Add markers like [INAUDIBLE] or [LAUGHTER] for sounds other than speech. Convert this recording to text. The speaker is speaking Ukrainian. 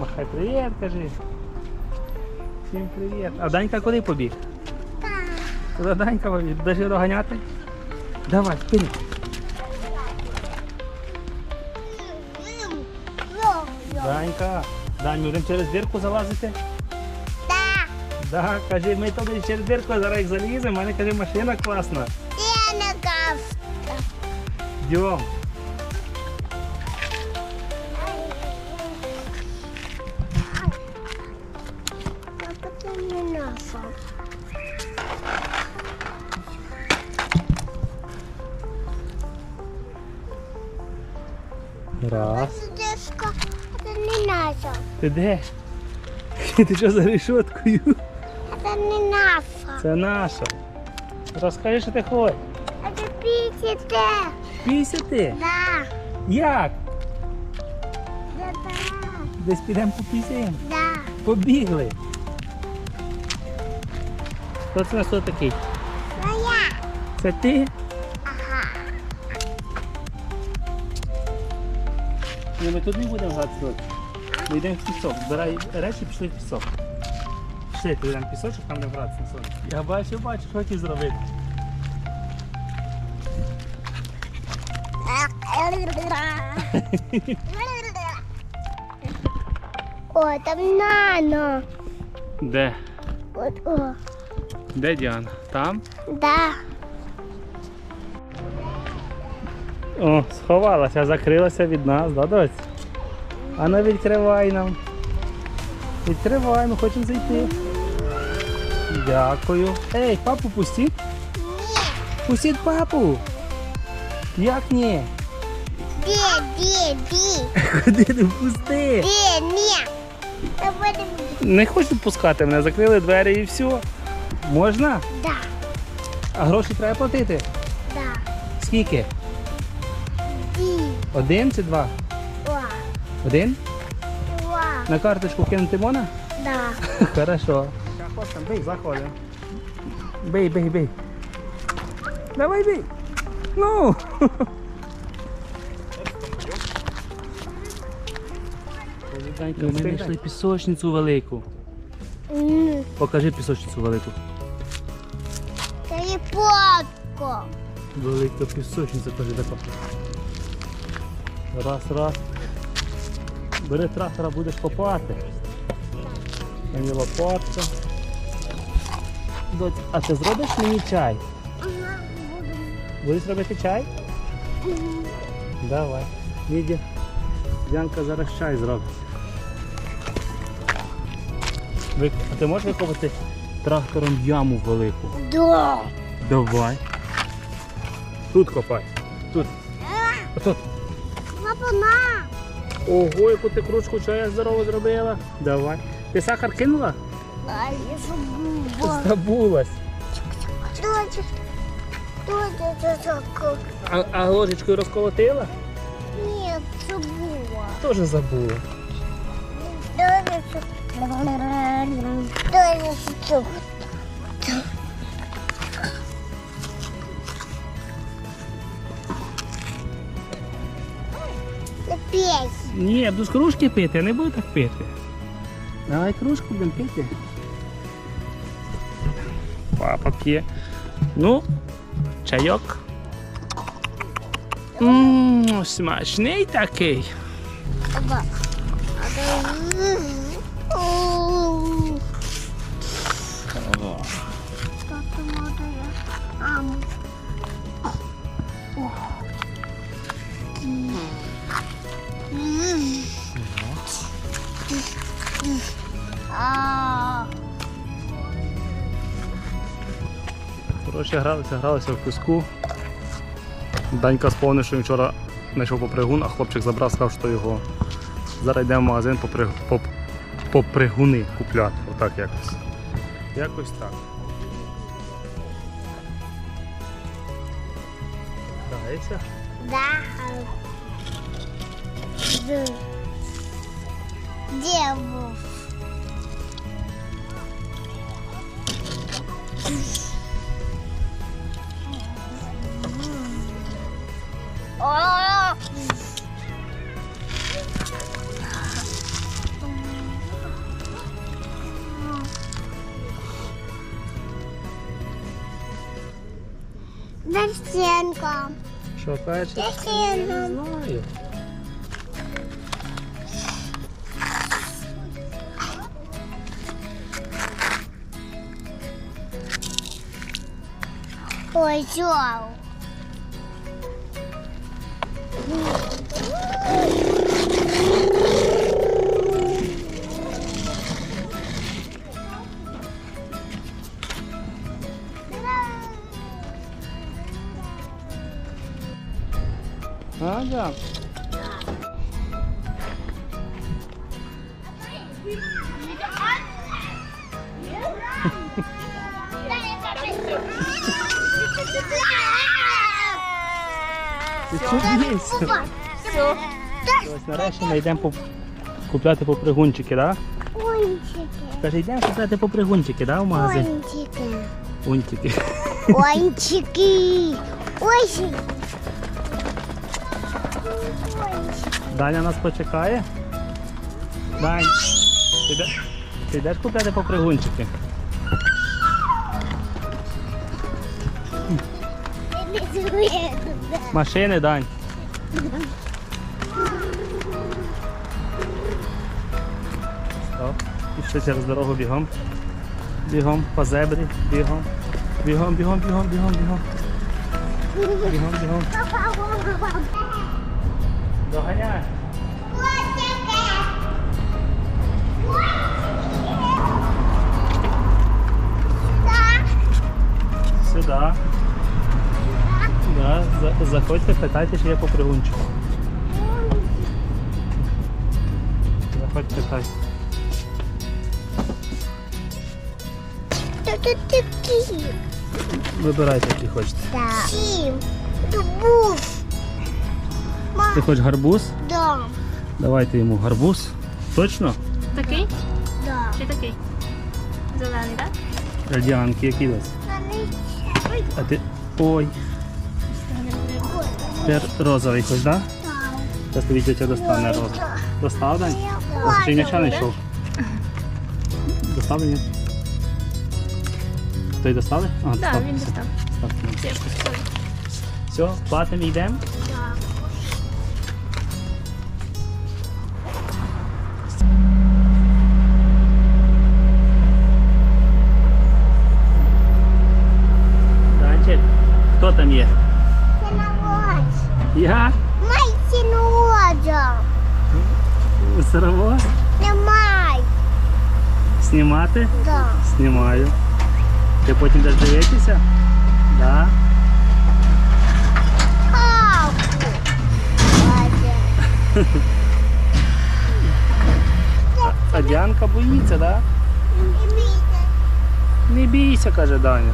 Махай привіт, кажи. Всім привіт. А Данька куди побіг? Куди Данька побіг? Даже доганяти? Давай, вперед. Данька, Дань, будемо через дирку залазити? Да, Да, кажи, ми туди через дирку зараз заліземо, в мене каже, машина класна. я на газ. не наша. Раз. Дедушка, это не наша. Ти де? [LAUGHS] Ти що за решеткою? Это не наша. Це наша. Розкажи, що ти хочеш. Это писите. Пісяти? Да, Як? да, да, Десь підемо попісяємо. да. Побігли. Хто це у нас хто такий? Моя. Це ти? Ага. Ні, ми тут не будемо сьогодні. Ми йдемо в пісок. Збирай речі, пішли в пісок. Пішли, ти йдемо в пісочок, там будемо гратися на сонці. Я бачу, бачу, що хотів зробити. О, там Нано. Де? Вот, о, Де Діана? Там? да. О, сховалася, закрилася від нас, да, доць? А ну відкривай нам. Відкривай, ми хочемо зайти. Дякую. Ей, папу пустіть. Пустіть папу. Як ні? Де, де, де, Куди не пусти? де, будемо. Не хочуть пускати мене, закрили двері і все. Можна? Да, А гроші треба платити. да. Скільки? Ді, Один чи два? о, Один? о, На карточку кинути можна? да. [LAUGHS] Хорошо. Бей, заходи. Бей, бей, бей. Давай бей. Ну. Ми знайшли пісочницю велику. Покажи пісочницю велику. Це є потко. Велика пісочниця, кажи тако. Раз, раз. Бери трактора, будеш копати. Є лопатка. Доць, а ти зробиш мені чай? Ага, будемо. Будеш робити чай? Мгм. Давай. Віді. Янка зараз чай зробить. А ти можеш викопати трактором яму велику? Да. Давай. Тут копай. Тут. Отут. Лапана. Ого, яку ти кружку чая здорово зробила. Давай. Ти сахар кинула? Ай, я забула. Забулась. Це? А, а ложечкою розколотила? Ні, забула. Теж забула. Дуже Ні, буду з кружки пити, я не буду так пити. Давай кружку будемо пити. Папа п'є. Ну, чайок. Ммм, смачний такий. А. Коротше, гралися, гралися в піску. Данька сповнив, що він вчора знайшов попригун, а хлопчик забрав, сказав, що його. Зараз йдемо в магазин попри... поп... попригуни купляти. Отак якось. Якось так. Грається. Да. Де був? Стінком. Що кажеш? За стінком. Знаю. Ой, що? Надя. Ти чудись. Все. Ось нарешті ми йдемо поп- купляти попригунчики, так? Да? Ончики. Каже, йдемо купляти попригунчики, да, в магазин? Ончики. Унтики. Ончики. Ой, Даня нас почекає. Дань, ти йдеш, ти йдеш купляти попригунчики? Машини, Дань. Стоп. Пішли через дорогу бігом. Бігом по зебрі, бігом. Бігом, бігом, бігом, бігом, бігом. Бігом, бігом. Доганяй. Сюди. Да, за- заходьте, питайте, чи є попригунчик. Заходь, питай. Хто тут такі? Вибирайте, який хочете. Сім. Дубуш. Ти хочеш гарбуз? Да. Давайте йому гарбуз. Точно? Такий Да. чи такий? Зелений, так? Радіанки, які десь. Вони А ти. Ой, тепер розовий хоч, да? Зараз тобі тетя достане розовий. Достав, Дань? Чи нічого не йшов? Достав ні? Той достали? Так, він достав. Все, платимо і йдемо. Данчик, хто там є? Це. Я? Майте на лодю. Сировоз? Немай. Знімати? Да. Знімаю. Ти потім будеш дивитися? Да. Лодя. А Діанка боїться, да? Не бійте. Не бійся, каже Даня.